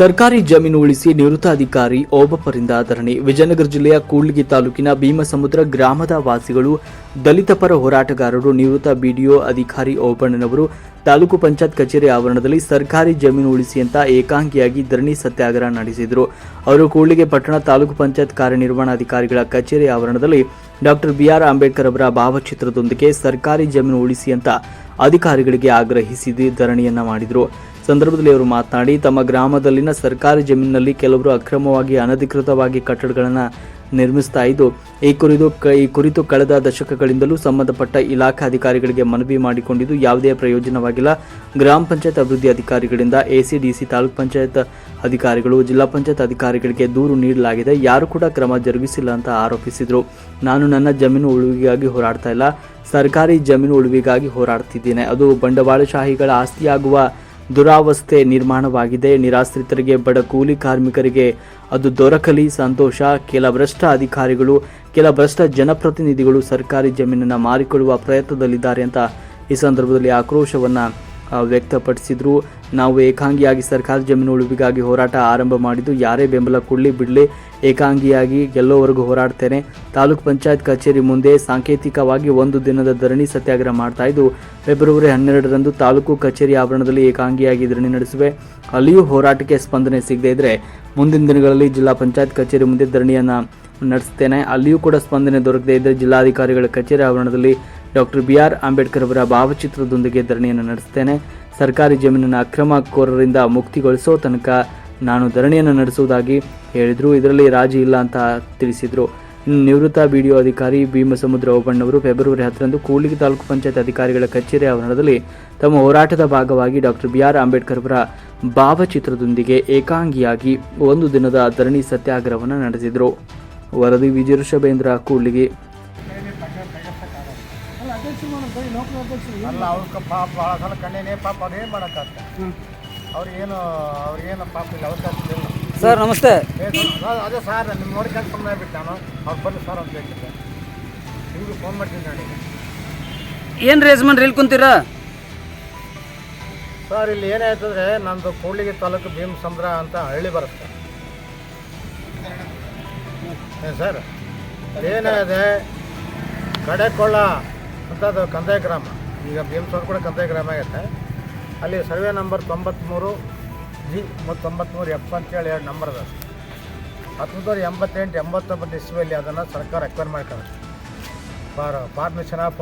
ಸರ್ಕಾರಿ ಜಮೀನು ಉಳಿಸಿ ನಿವೃತ್ತ ಅಧಿಕಾರಿ ಓಬಪ್ಪರಿಂದ ಧರಣಿ. ವಿಜಯನಗರ ಜಿಲ್ಲೆಯ ಕೂಡ್ಲಿಗಿ ತಾಲೂಕಿನ ಭೀಮಸಮುದ್ರ ಗ್ರಾಮದ ವಾಸಿಗಳು ದಲಿತ ಪರ ಹೋರಾಟಗಾರರು, ನಿವೃತ್ತ ಬಿಡಿಒ ಅಧಿಕಾರಿ ಓಬಣ್ಣನವರು, ತಾಲೂಕು ಪಂಚಾಯತ್ ಕಚೇರಿ ಆವರಣದಲ್ಲಿ ಸರ್ಕಾರಿ ಜಮೀನು ಉಳಿಸಿ ಅಂತ ಏಕಾಂಗಿಯಾಗಿ ಧರಣಿ ಸತ್ಯಾಗ್ರಹ ನಡೆಸಿದರು. ಅವರು ಕೂಡ್ಲಿಗೆ ಪಟ್ಟಣ ತಾಲೂಕು ಪಂಚಾಯತ್ ಕಾರ್ಯನಿರ್ವಹಣಾಧಿಕಾರಿಗಳ ಕಚೇರಿ ಆವರಣದಲ್ಲಿ ಡಾಕ್ಟರ್ ಬಿಆರ್ ಅಂಬೇಡ್ಕರ್ ಅವರ ಭಾವಚಿತ್ರದೊಂದಿಗೆ ಸರ್ಕಾರಿ ಜಮೀನು ಉಳಿಸಿ ಅಂತ ಅಧಿಕಾರಿಗಳಿಗೆ ಆಗ್ರಹಿಸಿ ಧರಣಿಯನ್ನ ಮಾಡಿದರು. ಸಂದರ್ಭದಲ್ಲಿ ಅವರು ಮಾತನಾಡಿ, ತಮ್ಮ ಗ್ರಾಮದಲ್ಲಿನ ಸರ್ಕಾರಿ ಜಮೀನಿನಲ್ಲಿ ಕೆಲವರು ಅಕ್ರಮವಾಗಿ ಅನಧಿಕೃತವಾಗಿ ಕಟ್ಟಡಗಳನ್ನು ನಿರ್ಮಿಸ್ತಾ ಇದ್ದು, ಈ ಕುರಿತು ಈ ಕುರಿತು ಕಳೆದ ದಶಕಗಳಿಂದಲೂ ಸಂಬಂಧಪಟ್ಟ ಇಲಾಖಾ ಅಧಿಕಾರಿಗಳಿಗೆ ಮನವಿ ಮಾಡಿಕೊಂಡಿದ್ದು, ಯಾವುದೇ ಪ್ರಯೋಜನವಾಗಿಲ್ಲ. ಗ್ರಾಮ ಪಂಚಾಯತ್ ಅಭಿವೃದ್ಧಿ ಅಧಿಕಾರಿಗಳಿಂದ ಎಸಿಡಿಸಿ ತಾಲೂಕ್ ಪಂಚಾಯತ್ ಅಧಿಕಾರಿಗಳು, ಜಿಲ್ಲಾ ಪಂಚಾಯತ್ ಅಧಿಕಾರಿಗಳಿಗೆ ದೂರು ನೀಡಲಾಗಿದೆ. ಯಾರು ಕೂಡ ಕ್ರಮ ಜರುಗಿಸಿಲ್ಲ ಅಂತ ಆರೋಪಿಸಿದರು. ನಾನು ನನ್ನ ಜಮೀನು ಉಳುವಿಗಾಗಿ ಹೋರಾಡ್ತಾ ಇಲ್ಲ. ಸರ್ಕಾರಿ ಜಮೀನು ಉಳುವಿಗಾಗಿ ಹೋರಾಡ್ತಿದ್ದೇನೆ. ಅದು ಬಂಡವಾಳಶಾಹಿಗಳ ಆಸ್ತಿಯಾಗುವ ದುರಾವಸ್ಥೆ ನಿರ್ಮಾಣವಾಗಿದೆ. ನಿರಾಶ್ರಿತರಿಗೆ ಬಡ ಕೂಲಿ ಕಾರ್ಮಿಕರಿಗೆ ಅದು ದೊರಕಲಿ. ಸಂತೋಷ. ಕೆಲ ಭ್ರಷ್ಟ ಅಧಿಕಾರಿಗಳು, ಕೆಲ ಭ್ರಷ್ಟ ಜನಪ್ರತಿನಿಧಿಗಳು ಸರ್ಕಾರಿ ಜಮೀನನ್ನು ಮಾರಿಕೊಳ್ಳುವ ಪ್ರಯತ್ನದಲ್ಲಿದ್ದಾರೆ ಅಂತ ಈ ಸಂದರ್ಭದಲ್ಲಿ ಆಕ್ರೋಶವನ್ನು ವ್ಯಕ್ತಪಡಿಸಿದ್ರು. ನಾವು ಏಕಾಂಗಿಯಾಗಿ ಸರ್ಕಾರಿ ಜಮೀನು ಉಳಿವಿಗಾಗಿ ಹೋರಾಟ ಆರಂಭ ಮಾಡಿದ್ದು, ಯಾರೇ ಬೆಂಬಲ ಕೊಡಲಿ ಬಿಡಲಿ, ಏಕಾಂಗಿಯಾಗಿ ಗೆಲ್ಲೋವರೆಗೂ ಹೋರಾಡ್ತೇನೆ. ತಾಲೂಕ್ ಪಂಚಾಯತ್ ಕಚೇರಿ ಮುಂದೆ ಸಾಂಕೇತಿಕವಾಗಿ ಒಂದು ದಿನದ ಧರಣಿ ಸತ್ಯಾಗ್ರಹ ಮಾಡ್ತಾ ಇದ್ದು, ಫೆಬ್ರವರಿ ಹನ್ನೆರಡರಂದು ತಾಲೂಕು ಕಚೇರಿ ಆವರಣದಲ್ಲಿ ಏಕಾಂಗಿಯಾಗಿ ಧರಣಿ ನಡೆಸುವೆ. ಅಲ್ಲಿಯೂ ಹೋರಾಟಕ್ಕೆ ಸ್ಪಂದನೆ ಸಿಗದೇ ಇದ್ದರೆ ಮುಂದಿನ ದಿನಗಳಲ್ಲಿ ಜಿಲ್ಲಾ ಪಂಚಾಯತ್ ಕಚೇರಿ ಮುಂದೆ ಧರಣಿಯನ್ನು ನಡೆಸ್ತೇನೆ. ಅಲ್ಲಿಯೂ ಕೂಡ ಸ್ಪಂದನೆ ದೊರಕದೇ ಇದ್ದರೆ ಜಿಲ್ಲಾಧಿಕಾರಿಗಳ ಕಚೇರಿ ಆವರಣದಲ್ಲಿ ಡಾಕ್ಟರ್ ಬಿ ಆರ್ ಅಂಬೇಡ್ಕರ್ ಅವರ ಭಾವಚಿತ್ರದೊಂದಿಗೆ ಧರಣಿಯನ್ನು ನಡೆಸುತ್ತೇನೆ. ಸರ್ಕಾರಿ ಜಮೀನನ್ನು ಅಕ್ರಮಕೋರರಿಂದ ಮುಕ್ತಿಗೊಳಿಸೋ ತನಕ ನಾನು ಧರಣಿಯನ್ನು ನಡೆಸುವುದಾಗಿ ಹೇಳಿದರು. ಇದರಲ್ಲಿ ರಾಜಿ ಇಲ್ಲ ಅಂತ ತಿಳಿಸಿದರು. ನಿವೃತ್ತ ಬಿಡಿಒ ಅಧಿಕಾರಿ ಭೀಮಸಮುದ್ರ ಓಬಣ್ಣವರು ಫೆಬ್ರವರಿ ಹತ್ತರಂದು ಕೂಡ್ಲಿಗಿ ತಾಲೂಕು ಪಂಚಾಯತ್ ಅಧಿಕಾರಿಗಳ ಕಚೇರಿ ಆವರಣದಲ್ಲಿ ತಮ್ಮ ಹೋರಾಟದ ಭಾಗವಾಗಿ ಡಾಕ್ಟರ್ ಬಿ ಆರ್ ಅಂಬೇಡ್ಕರ್ ಅವರ ಭಾವಚಿತ್ರದೊಂದಿಗೆ ಏಕಾಂಗಿಯಾಗಿ ಒಂದು ದಿನದ ಧರಣಿ ಸತ್ಯಾಗ್ರಹವನ್ನು ನಡೆಸಿದರು. ವರದಿ ವಿಜಯ ಕೂಡ್ಲಿಗಿ ಅಲ್ಲ ಅವ್ರ ಪಾಪ ಭಾಳ ಸಲ ಕಣ್ಣೇನೇ ಪಾಪ ಅವ್ರು ಏನು ಮಾಡೋಕ್ಕಾಗ್ತ ಅವ್ರಿಗೇನು ಅವ್ರಿಗೇನು ಪಾಪ ಇಲ್ಲ ಅವಕಾಶ ಇಲ್ಲ. ಸರ್ ನಮಸ್ತೆ. ಅದೇ ಸರ್ ನಿಮ್ಮ ನೋಡಿ ಕೆಲಸ ಸುಮ್ಮನೆ ಬಿಟ್ಟು ನಾನು ಅವ್ರು ಬನ್ನಿ ಸರ್ ಅಂತ ಹೇಳ್ತಿದ್ದೆ ನಿಮ್ಗೆ ಫೋನ್ ಮಾಡ್ತೀನಿ ನೋಡಿ ಏನು ಯಜಮಾನ್ರಿ ಇಲ್ಲಿ ಕುಂತೀರಾ? ಸರ್ ಇಲ್ಲಿ ಏನಾಯ್ತಂದ್ರೆ ನಂದು ಕೂಡ್ಲಿಗಿ ತಾಲೂಕು ಭೀಮ್ ಸಮುದ್ರ ಅಂತ ಹಳ್ಳಿ ಬರುತ್ತೆ. ಸರ್ ಏನಾಗಿದೆ ಕಡೆಕೊಳ್ಳ ಅಂತದ್ದು ಕಂದಾಯ ಗ್ರಾಮ. ಈಗ ಭೀಮ್ ಸಮುದ್ರ ಕೂಡ ಕಂದಾಯ ಗ್ರಾಮ ಆಗೈತೆ. ಅಲ್ಲಿ ಸರ್ವೆ ನಂಬರ್ ತೊಂಬತ್ತ್ಮೂರು ಜಿ ಮತ್ತು ತೊಂಬತ್ತ್ಮೂರು ಎಫ್ ಅಂತೇಳಿ ಎರಡು ನಂಬರ್ ಅದ. ಹತ್ತೊಂಬತ್ತು ನೂರ ಎಂಬತ್ತೆಂಟು ಎಂಬತ್ತೊಂಬತ್ತು ಇಸ್ವಿಯಲ್ಲಿ ಅದನ್ನು ಸರ್ಕಾರ ಅಕ್ವೈರ್ ಮಾಡ್ತಾರೆ ಫಾರ್ ಫಾರ್ಮೇಷನ್ ಆಫ್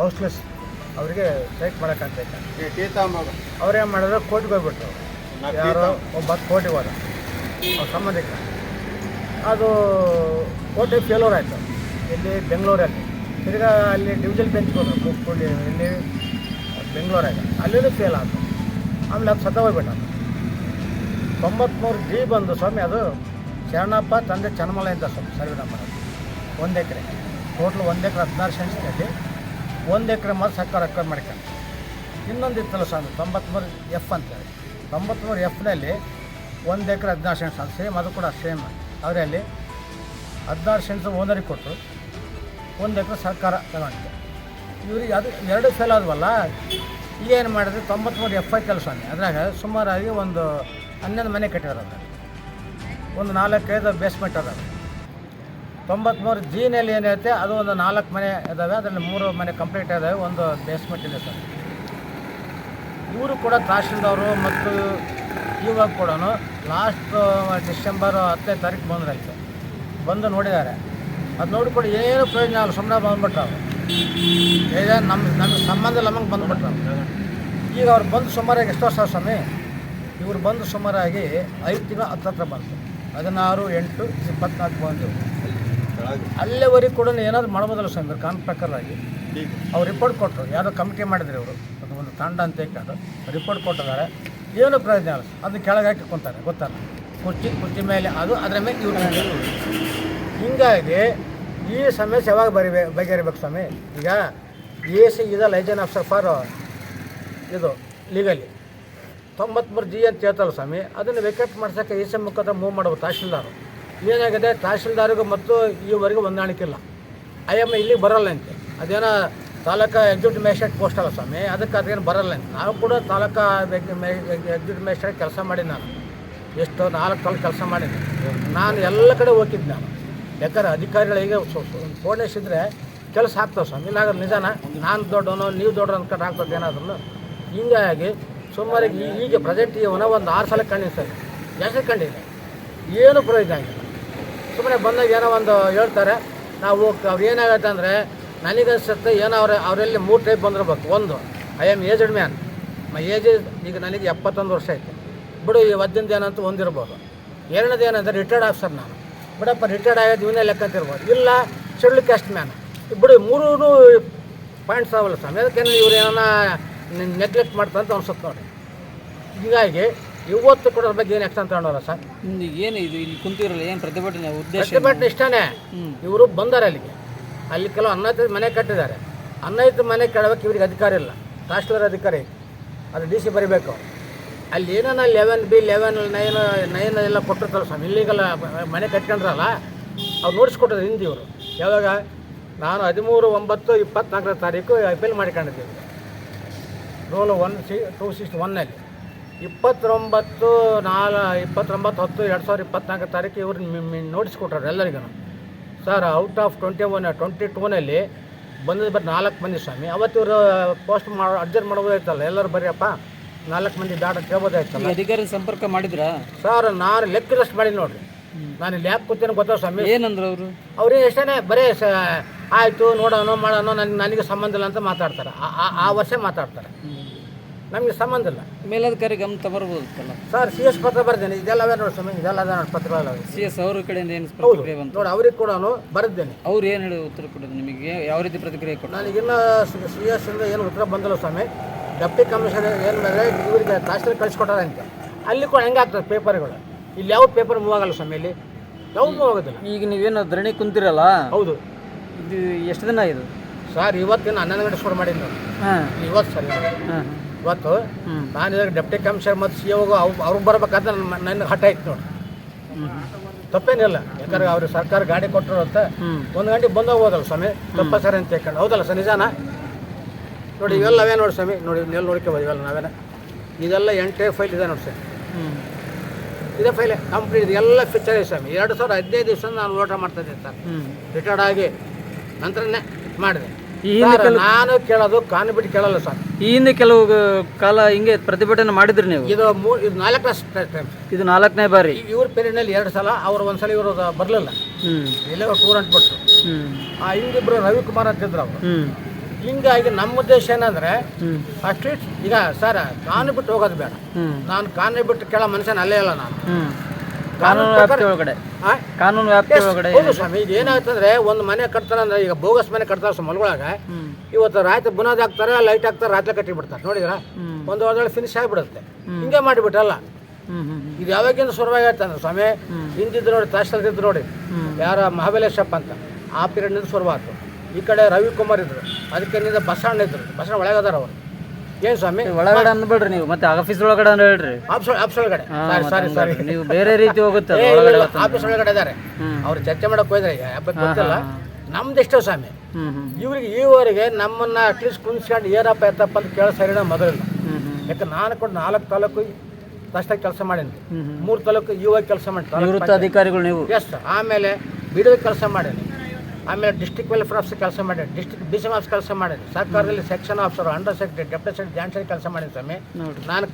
ಹೌಸ್ಲೆಸ್ ಅವರಿಗೆ ಸೈಟ್ ಮಾಡೋಕ್ಕಂತೈತೆ ಅವ್ರೇನು ಮಾಡಿದ್ರು? ಕೋರ್ಟ್ಗೆ ಹೋಗ್ಬಿಟ್ರು. ಯಾರೋ ಒಬ್ಬ ಹತ್ತು ಕೋಟಿ ಹೋದ. ಅವ್ರ ಸಂಬಂಧಿಕ ಅದು ಕೋಟಿ ಫೇಲೋರ್ ಆಯಿತು. ಇಲ್ಲಿ ಬೆಂಗಳೂರಲ್ಲಿ. ತಿರ್ಗಾ ಅಲ್ಲಿ ಡಿವಿಜನ್ ಬೆಂಚ್ ಹೋದ್ರು ಕೂತ್ಕೊಂಡು ಇಲ್ಲಿ ಬೆಂಗಳೂರಾಗ. ಅಲ್ಲಿನೂ ಫೇಲ್ ಆಯ್ತು ಆಮೇಲೆ ಅದು ಸತ್ತ ಹೋಗ್ಬಿಟ್ಟ. ತೊಂಬತ್ತ್ಮೂರು ಜಿ ಬಂದು ಸ್ವಾಮಿ, ಅದು ಶರಣಪ್ಪ, ತಂದೆ ಚನ್ನಮಲ ಇದ್ದ ಸ್ವಾಮಿ ಸರ್ವೆ ನಂಬರ್ ಒಂದು ಎಕರೆ. ಟೋಟ್ಲ್ ಒಂದು ಎಕರೆ ಹದಿನಾರು ಸೆಂಟ್ಸ್ನಲ್ಲಿ ಒಂದು ಎಕರೆ ಮಾತ್ರ ಸರ್ಕಾರ ಅಕ್ಕ ಮಾಡ್ಕೊಂಡು. ಇನ್ನೊಂದು ಇತ್ತಲ್ಲ ಸ್ವಾಮಿ ತೊಂಬತ್ತ್ಮೂರು ಎಫ್ ಅಂತೇಳಿ ತೊಂಬತ್ತ್ಮೂರು ಎಫ್ನಲ್ಲಿ ಒಂದು ಎಕರೆ ಹದಿನಾರು ಸೆಂಟ್ಸ್ ಅದು ಸೇಮ್, ಅದು ಕೂಡ ಸೇಮ್ ಅವರಲ್ಲಿ ಹದಿನಾರು ಸೆಂಟ್ಸ್ ಓನರಿಗೆ ಕೊಟ್ಟರು ಒಂದು ಎಕರೆ ಸರ್ಕಾರ ತಗೊಂಡಿದೆ. ಇವ್ರಿಗೆ ಅದು ಎರಡು ಫೇಲ್ ಆದ್ವಲ್ಲ ಈಗ ಏನು ಮಾಡಿದ್ರೆ ತೊಂಬತ್ತ್ಮೂರು ಎಫ್ ಐ ಕೆಲಸ ಅದ್ರಾಗ ಸುಮಾರಾಗಿ ಒಂದು ಹನ್ನೊಂದು ಮನೆ ಕಟ್ಟಿದಾರೆ ಅದ್ರಾಗ ಒಂದು ನಾಲ್ಕೈದು ಬೇಸ್ಮೆಂಟ್ ಅದ ತೊಂಬತ್ತ್ಮೂರು ಜಿನಲ್ಲಿ ಏನೈತೆ ಅದು ಒಂದು ನಾಲ್ಕು ಮನೆ ಇದ್ದಾವೆ ಅದರಲ್ಲಿ ಮೂರು ಮನೆ ಕಂಪ್ಲೀಟ್ ಇದ್ದಾವೆ ಒಂದು ಬೇಸ್ಮೆಂಟ್ ಇದೆ ಸರ್. ಇವರು ಕೂಡ ತಹಶೀಲ್ದವರು ಮತ್ತು ಇವಾಗ ಕೂಡ ಲಾಸ್ಟ್ ಡಿಸೆಂಬರ್ ಹತ್ತನೇ ತಾರೀಕು ಬಂದ್ರಾಯ್ತು. ಬಂದು ನೋಡಿದ್ದಾರೆ. ಅದು ನೋಡಿಕೊಂಡು ಏನು ಪ್ರಯೋಜನ ಆಗಲ್ಲ ಸುಮ್ಮನೆ ಬಂದ್ಬಿಟ್ರು ಈಗ ನಮ್ಮ ನಮ್ಮ ಸಂಬಂಧ ನಮಗೆ ಬಂದ್ಬಿಟ್ರು. ಈಗ ಅವ್ರು ಬಂದು ಸುಮಾರಾಗಿ ಎಷ್ಟು ವರ್ಷ ಸ್ವಾಮಿ? ಇವ್ರು ಬಂದು ಸುಮಾರಾಗಿ ಐದು ತಿಂಗಳು ಹತ್ತತ್ರ ಬಂತು. ಹದಿನಾರು, ಎಂಟು, ಇಪ್ಪತ್ನಾಲ್ಕು ಬಂದು ಅಲ್ಲಿವರೆಗೆ ಕೂಡ ಏನಾದರೂ ಮಾಡ್ಬೋದಲ್ಲ ಸ್ವಾಮಿ ಕಾನ್ ಪ್ರಕಾರವಾಗಿ ಅವ್ರು ರಿಪೋರ್ಟ್ ಕೊಟ್ಟರು ಯಾರೋ ಕಮಿಟಿ ಮಾಡಿದ್ರು ಇವರು. ಅದು ಒಂದು ತಂಡ ಅಂತ ಹೇಳ್ಕೊಂಡು ರಿಪೋರ್ಟ್ ಕೊಟ್ಟಿದ್ದಾರೆ. ಏನು ಪ್ರಯೋಜನ ಅದನ್ನ ಕೆಳಗೆ ಹಾಕಿ ಕುಂತಾರೆ. ಗೊತ್ತಲ್ಲ? ಕುರ್ಚಿ ಕುರ್ಚಿ ಮೇಲೆ ಅದು, ಅದರ ಮೇಲೆ ಇವ್ರು ಹಿಂಗಾಗಿ ಈ ಸಮಸ್ಯೆ ಯಾವಾಗ ಬರಿಬೇ ಬಗೆಹರಿಬೇಕು ಸ್ವಾಮಿ? ಈಗ ಎ ಸಿ ಇದೆ ಲೈಜನ್ ಆಫೀಸರ್ ಫಾರ್ ಇದು ಲೀಗಲಿ ತೊಂಬತ್ಮೂರು ಜಿ ಅಂತ ಹೇಳ್ತಲ್ಲ ಸ್ವಾಮಿ, ಅದನ್ನು ವೆಕೆಟ್ ಮಾಡ್ಸೋಕ್ಕೆ ಎ ಸಿ ಮುಖಾಂತರ ಮೂವ್ ಮಾಡ್ಬೋದು ತಹಶೀಲ್ದಾರು. ಏನಾಗಿದೆ? ತಹಶೀಲ್ದಾರಿಗೂ ಮತ್ತು ಈವರೆಗೂ ಹೊಂದಾಣಿಕೆ ಇಲ್ಲ. ಐ ಎಂ ಇಲ್ಲಿಗೆ ಬರಲ್ಲ ಅಂತೆ. ಅದೇನೋ ತಾಲೂಕಾ ಎಕ್ಸಿಕ್ಯೂಟಿವ್ ಮ್ಯಾಜಿಸ್ಟ್ರೇಟ್ ಪೋಸ್ಟ್ ಅಲ್ಲ ಸ್ವಾಮಿ, ಅದಕ್ಕೆ ಅದೇನು ಬರಲ್ಲ ಅಂತ. ನಾವು ಕೂಡ ತಾಲೂಕಾ ಎಕ್ಸಿಕ್ಯೂಟಿವ್ ಮ್ಯಾಜಿಸ್ಟ್ರೇಟ್ ಕೆಲಸ ಮಾಡಿ ನಾನು. ಎಷ್ಟೋ ನಾಲ್ಕು ಕಾಲ ಕೆಲಸ ಮಾಡಿದ್ದೆ. ನಾನು ಎಲ್ಲ ಕಡೆ ಹೋಗಿದ್ದೆ ನಾನು. ಯಾಕಂದ್ರೆ ಅಧಿಕಾರಿಗಳಿಗೆ ಪೊಲೀಸ್ ಇದ್ದರೆ ಕೆಲಸ ಆಗ್ತವೆ ಸ್ವಾಮಿ ಇಲ್ಲಾಗ ನಿಜಾನ ನಾನು ದೊಡ್ಡವನು, ನೀವು ದೊಡ್ಡ ಅನ್ಕೊಂಡು ಆಗ್ತದೆ ಏನಾದ್ರೂ ಹಿಂಗಾಗಿ ಸುಮಾರು ಈಗ ಪ್ರೆಸೆಂಟ್ ಇವನ ಒಂದು ಆರು ಸಲ ಕಂಡಿನಿ ಸರ್. ಜಾಸ್ತಿ ಕಂಡಿಲ್ಲ ಏನು ಪ್ರಯೋಜನ ಆಗಿಲ್ಲ ಸುಮ್ಮನೆ ಬಂದಾಗ ಏನೋ ಒಂದು ಹೇಳ್ತಾರೆ. ನಾವು ಹೋಗ್ತೀವಿ ಅವ್ರು ಏನಾಗುತ್ತೆ ಅಂದರೆ ನನಗನ್ಸುತ್ತೆ ಏನೋ ಅವ್ರ ಅವರಲ್ಲಿ ಮೂರು ಟೈಪ್ ಬಂದಿರ್ಬೇಕು. ಒಂದು I am aged man my age ಈಗ ನನಗೆ ಎಪ್ಪತ್ತೊಂದು ವರ್ಷ ಆಯಿತು ಬಿಡು, ಈ ವದ್ದಿಂದ ಏನಂತ ಒಂದಿರ್ಬೋದು ಎರಡನೇದು ಏನಂದ್ರೆ ರಿಟೈರ್ಡ್ ಆಫೀಸರ್ ನಾನು. ಬಿಡಪ್ಪ ರಿಟೈರ್ಡ್ ಆಗೋದು ಇವನೇ ಲೆಕ್ಕ ತಿರ್ಬೋದು ಇರ್ಬೋದು ಇಲ್ಲ ಶೆಡ್ಯೂಲ್ ಕ್ಯಾಸ್ಟ್ ಮ್ಯಾನ್ ಬಿಡು ಮೂರೂ ಪಾಯಿಂಟ್ಸ್ ಆಗಲ್ಲ ಸ್ವಾಮಿ. ಅದಕ್ಕೇನು ಇವ್ರು ಏನೋ ನೆಗ್ಲೆಕ್ಟ್ ಮಾಡ್ತಂತ ಅನ್ಸುತ್ತೆ ನೋಡಿ. ಹೀಗಾಗಿ ಇವತ್ತು ಕೂಡ ಬಗ್ಗೆ ಏನು ಎಕ್ಸ್ಟ್ರಾ ತಗೊಂಡಲ್ಲ ಸರ್. ಏನು ಇದು ಇಲ್ಲಿ ಕುಂತಿರಲ್ಲ ಏನು ಪ್ರತಿಭಟನೆ ಉದ್ದೇಶ ಪ್ರತಿಭಟನೆ ಇಷ್ಟನೇ. ಇವರು ಬಂದಾರೆ ಅಲ್ಲಿಗೆ. ಅಲ್ಲಿ ಕೆಲವು ಅನ್ನೈತ ಮನೆ ಕಟ್ಟಿದ್ದಾರೆ. ಅನ್ನೈತ ಮನೆ ಕೆಡಬೇಕು ಇವ್ರಿಗೆ ಅಧಿಕಾರ ಇಲ್ಲ. ತಹಶೀಲ್ದಾರ್ ಅಧಿಕಾರಿ. ಅದು ಡಿ ಸಿ ಬರಿಬೇಕು. ಅಲ್ಲಿ ಏನೇನೋ eleven B eleven nine nine ಎಲ್ಲ ಕೊಟ್ಟಿರ್ತಾರೆ ಸ್ವಾಮಿ. ಇಲ್ಲಿಗೆಲ್ಲ ಮನೆ ಕಟ್ಕೊಂಡ್ರಲ್ಲ, ಅವ್ರು ನೋಡಿಸ್ಕೊಟ್ರು ಹಿಂದಿ ಇವರು. ಯಾವಾಗ? ನಾನು ಹದಿಮೂರು, ಒಂಬತ್ತು, ಇಪ್ಪತ್ನಾಲ್ಕನೇ ತಾರೀಕು ಅಪೀಲ್ ಮಾಡ್ಕೊಂಡಿದ್ದೀವಿ roll one C two six ಒನ್ನಲ್ಲಿ ಇಪ್ಪತ್ತೊಂಬತ್ತು, ನಾಲ್, ಇಪ್ಪತ್ತೊಂಬತ್ತು, ಹತ್ತು, ಎರಡು ಸಾವಿರದ ಇಪ್ಪತ್ನಾಲ್ಕು ತಾರೀಕು ಇವ್ರು ನೋಟಿಸ್ ಕೊಟ್ಟರು ಎಲ್ಲರಿಗೂ sir out of twenty one twenty ಟೂನಲ್ಲಿ ಬಂದಿದ್ದು ಬರೀ ನಾಲ್ಕು ಮಂದಿ ಸ್ವಾಮಿ. ಅವತ್ತು ಇವರು ಪೋಸ್ಟ್ ಮಾಡಿ ಅಡ್ಜಸ್ಟ್ ಮಾಡ್ಬೋದಾಯ್ತಲ್ಲ ಎಲ್ಲರೂ ಬರೀಯಪ್ಪ ನಾಲ್ಕು ಮಂದಿ ಡಾಟ ಕೇಳ್ಬೋದಾಯ್ತಲ್ಲ ಈ ಅಧಿಕಾರಿ ಸಂಪರ್ಕ ಮಾಡಿದ್ರಾ? ಸರ್ ನಾನು ಲೆಕ್ಕದಷ್ಟು ಮಾಡಿ ನೋಡ್ರಿ. ನಾನು ಇಲ್ಲಿ ಯಾಕೆ ಕೂತೇನೆ ಗೊತ್ತಾ ಸ್ವಾಮಿ? ಏನಂದ್ರು ಅವರು? ಅವ್ರಿಗೆ ಎಷ್ಟೇ ಬರೀ ಸ ಆಯಿತು ನೋಡೋಣ ಮಾಡೋಣ ನನಗೆ ನನಗೆ ಸಂಬಂಧ ಇಲ್ಲ ಅಂತ ಮಾತಾಡ್ತಾರೆ. ಆ- ವರ್ಷ ಮಾತಾಡ್ತಾರೆ. ನಮಗೆ ಸಂಬಂಧ ಇಲ್ಲ. ಮೇಲಧಿಕಾರಿ ಗಮನ ತಗೊಳ್ಬೋದಲ್ಲ ಸರ್ ಸಿ ಎಸ್ ಪತ್ರ ಬರ್ದೇನೆ. ಇದೆಲ್ಲ ಅವೇ ನೋಡಿ ಸ್ವಾಮಿ ಇದೆಲ್ಲ ಅದ ನೋಡಿ ಎಲ್ಲ ಸಿ ಎಸ್ ಅವ್ರ ಕಡೆಯಿಂದ ಏನು ಪ್ರತಿಕ್ರಿಯೆ ಬಂತು ನೋಡಿ ಅವ್ರಿಗೆ ಕೂಡ ಬರ್ದೇನೆ. ಅವ್ರು ಏನು ಹೇಳಿ ಉತ್ತರ ಕೊಡೋದು ನಿಮಗೆ? ಯಾವ ರೀತಿ ಪ್ರತಿಕ್ರಿಯೆ ಕೊಟ್ಟರು ನನಗಿನ್ನ ಸಿ ಎಸ್ ಇಂದ ಏನು ಉತ್ತರ ಬಂದಿಲ್ಲ ಸ್ವಾಮಿ. ಡೆಪ್ಟಿ ಕಮಿಷನರ್ ಏನು ಮೇಲೆ ಇವರಿಗೆ ತಹಸೀಲ್ ಕಳಿಸ್ಕೊಟ್ಟಾರಂತೆ. ಅಲ್ಲಿ ಕೂಡ ಹೆಂಗಾಗ್ತದೆ ಪೇಪರ್ಗಳು? ಇಲ್ಲಿ ಯಾವ ಪೇಪರ್ ಮೂವ್ ಆಗಲ್ಲ ಸ್ವಾಮಿ ಇಲ್ಲಿ ಯಾವ ಮೂವ್ ಆಗೋದಿಲ್ಲ. ಈಗ ನೀವೇನು ಧರಣಿ ಕುಂತಿರಲ್ಲ ಹೌದು. ಇದು ಎಷ್ಟು ದಿನ ಇದು? ಸರ್ ಇವತ್ತಿನ ಹನ್ನೊಂದು ಗಂಟೆ ಶುರು ಮಾಡಿದ್ದು ಹಾಂ. ಇವತ್ತು ಸರ್ ಹಾಂ ಇವತ್ತು ನಾನು ಇವಾಗ ಡೆಪ್ಟಿ ಕಮಿಷನರ್ ಮತ್ತು ಸಿ ಹೋಗೋ ಅವ್ರು ಅವ್ರಿಗೆ ಬರ್ಬೇಕಾದ್ರೆ ನನ್ನ ನನ್ನ ಹಠ ಇತ್ತು ನೋಡಿ. ತಪ್ಪೇನಿಲ್ಲ. ಯಾಕಂದ್ರೆ ಅವ್ರಿಗೆ ಸರ್ಕಾರ ಗಾಡಿ ಕೊಟ್ಟರು ಅಂತ ಹ್ಞೂ ಒಂದು ಗಂಟೆಗೆ ಬಂದು ಹೋಗೋದಲ್ಲ ಸ್ವಾಮಿ ತಪ್ಪ ಸರ್ ಅಂತ ಹೇಳ್ಕೊಂಡು. ಹೌದಲ್ಲ ಸರ್ ನಿಜಾನ? ನೋಡಿ ಇವೆಲ್ಲ ಅವೇ ನೋಡಿ ಸ್ವಾಮಿ. ನೋಡಿ ನೀವು ನೋಡ್ಕೋಬೋದು ಇವೆಲ್ಲ ನಾವೇನ. ಇದೆಲ್ಲ ಎಂಟೇ ಫೈಲ್ ಇದೆ ನೋಡಿ ಸರ್ ಹ್ಞೂ ಇದೇ ಫೈಲೆ ಕಂಪ್ಲೀಟ್ ಇದೆ. ಎಲ್ಲ ಫಿಚರ್ ಇದೆ ಸ್ವಾಮಿ. ಎರಡು ಸಾವಿರದ ಹದಿನೈದು ದಿವಸ ನಾನು ಲೋಟ ಮಾಡ್ತಾ ಇದ್ದೆ ಸರ್. ಹ್ಞೂ ರಿಟೈರ್ಡ್ ಆಗಿ ನಂತರನೇ ಮಾಡಿದೆ. ನಾನು ಕೇಳೋದು ಕಾನು ಬಿಟ್ಟು ಕೇಳಲ್ಲ ಸರ್ ಈ ಹಿಂದೆ ಕೆಲವು ಕಾಲ ಹಿಂಗೆ ಪ್ರತಿಭಟನೆ ಮಾಡಿದ್ರಿ ನೀವು? ಇದು ಮೂರು ಇದು ನಾಲ್ಕನೇ ಟೈಮ್ ಇದು ನಾಲ್ಕನೇ ಬಾರಿ. ಇವ್ರ ಪೀರಿಯಡ್ನಲ್ಲಿ ಎರಡು ಸಲ ಅವ್ರು ಒಂದ್ಸಲ ಇವರು ಬರಲಿಲ್ಲ. ಹ್ಞೂ ಎಲ್ಲೋ ಟೂರ್ ಅಂಟ್ಬಿಟ್ರು ಹ್ಞೂ ಆ ಹಿಂದಿಬ್ರು ರವಿಕುಮಾರ್ ಅಂತಿದ್ರು ಅವರು. ಹ್ಞೂ ಹಿಂಗಾಗಿ ನಮ್ಮ ಉದ್ದೇಶ ಏನಂದ್ರೆ ಫಸ್ಟ್ ಅಟ್ಲೀಸ್ಟ್ ಈಗ ಸರ್ ಕಾನೂನು ಬಿಟ್ಟು ಹೋಗೋದು ಬೇಡ. ನಾನು ಕಾನೂನು ಬಿಟ್ಟು ಕೆಳ ಮನುಷ್ಯನ ಅಲ್ಲೇ ಇಲ್ಲ ನಾನು. ಕಾನೂನು ವ್ಯಾಪ್ತಿ ಒಳಗಡೆ? ಕಾನೂನು ವ್ಯಾಪ್ತಿ ಒಳಗಡೆ ಸ್ವಾಮಿ ಈಗ ಏನಾಗ್ತಂದ್ರೆ ಒಂದು ಮನೆ ಕಟ್ತಾರೆ ಅಂದ್ರೆ ಈಗ ಬೋಗಸ್ ಮನೆ ಕಟ್ತಾರೆ ಸ್ವಾಮಿ ಮಲ್ಗೊಳಗೆ. ಇವತ್ತು ರಾತ್ರಿ ಬುನಾದಿ ಹಾಕ್ತಾರೆ ಲೈಟ್ ಹಾಕ್ತಾರೆ ರಾತ್ರಿ ಕಟ್ಟಿ ಬಿಡ್ತಾರೆ. ನೋಡಿದ್ರ? ಒಂದು ವಾರದಲ್ಲಿ ಫಿನಿಶ್ ಆಗಿಬಿಡುತ್ತೆ. ಹಿಂಗೆ ಮಾಡಿಬಿಟ್ಟಲ್ಲ ಇದು ಯಾವಾಗಿಂದ ಶುರುವಾಗೈತೆ ಅಂದ್ರೆ ಸ್ವಾಮಿ ಹಿಂದಿದ್ದು ನೋಡಿ ತಹಶೀಲ್ದಾರ್ ಇದ್ರು ನೋಡಿ. ಯಾರ ಮಹಾಬಲೇಶಪ್ಪ ಅಂತ. ಆ ಪೀರಿಯಡ್ನಿಂದ ಶುರುವಾಯ್ತು ಈ ಕಡೆ ರವಿಕುಮಾರ್ ಇದ್ರು ಅದಕ್ಕೆ ಬಸವಣ್ಣ ಇದ್ರು ಬಸವಣ್ಣ ಒಳಗದಾರ ಅವರು. ಏನು ಸ್ವಾಮಿ? ಒಳಗಡೆ ಅಂದ್ಬಿಡ್ರಿ ನೀವು ಮತ್ತೆ ಆಫೀಸ್ ಒಳಗಡೆ ಅಂದ್ರೆ ಹೇಳ್ರಿ. ಆಫೀಸ್ ಆಫೀಸ್ ಒಳಗಡೆ. ಸಾರಿ ಸಾರಿ ಸಾರಿ ನೀವು ಬೇರೆ ರೀತಿ ಹೋಗುತ್ತೆ ಆಫೀಸ್ ಒಳಗಡೆ ಇದ್ದಾರೆ. ಹ್ಮ್. ಅವ್ರು ಚರ್ಚೆ ಮಾಡಕ್ ಹೋದ್ರೆ ಗೊತ್ತಿಲ್ಲ. ನಮ್ದು ಎಷ್ಟೋ ಸ್ವಾಮಿ. ಇವ್ರಿಗೆ ಈವರೆಗೆ ನಮ್ಮನ್ನ ಅಟ್ಲೀಸ್ಟ್ ಕುಣಿಸ್ಕೊಂಡು ಏನಪ್ಪ ಎತ್ತಪ್ಪ ಅಂತ ಕೇಳೋ ಸರಿನ ಮೊದಲಿಲ್ಲ ಯಾಕೆ ನಾನು ಕೂಡ ನಾಲ್ಕು ತಾಲೂಕು ಕಷ್ಟಾಗಿ ಕೆಲಸ ಮಾಡೀನಿ. ಮೂರು ತಾಲೂಕು ಇವಾಗ ಕೆಲಸ ಮಾಡಿ ನಿವೃತ್ತ ಅಧಿಕಾರಿಗಳು ನೀವು. ಎಸ್ ಆಮೇಲೆ ಬಿಡುವ ಕೆಲಸ ಮಾಡೀನಿ. ಆಮೇಲೆ ಡಿಸ್ಟಿಕ್ ವೆಲ್ಫೇರ್ ಆಫೀಸರ್ ಕೆಲಸ ಮಾಡೀನಿ ಡಿಸ್ಟಿಕ್ ಬಿ ಸಿ ಆಫೀಸ್ ಕೆಲಸ ಮಾಡಿದ್ರು. ಸರ್ಕಾರದಲ್ಲಿ section officer under secretary deputy secretary joint secretary ಕೆಲಸ ಮಾಡಿದ್ದೀನಿ ಸ್ವಾಮಿ. ನಾನು